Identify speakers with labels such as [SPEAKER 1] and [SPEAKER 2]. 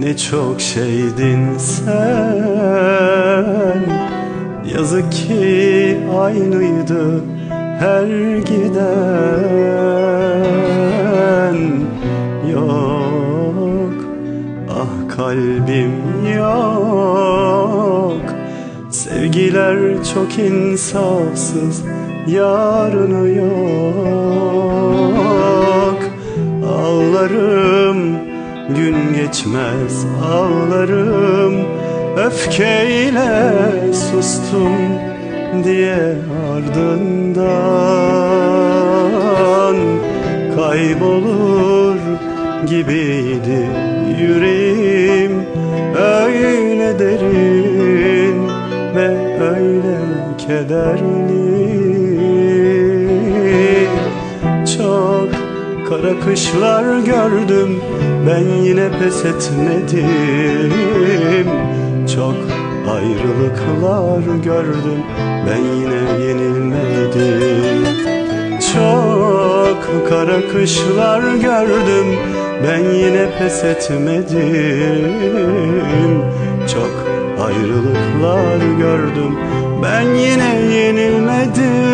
[SPEAKER 1] ne çok şeydin sen. Yazık ki aynıydı her giden. Yok ah kalbim yok. Sevgiler çok insafsız yarını yok. Ağlarım gün geçmez ağlarım Öfkeyle sustum diye ardından Kaybolur gibiydi yüreğim. Öyle derin ve öyle kederli kara kışlar gördüm Ben yine pes etmedim. Çok ayrılıklar gördüm Ben yine yenilmedim. Çok kara kışlar gördüm Ben yine pes etmedim. Çok ayrılıklar gördüm Ben yine yenilmedim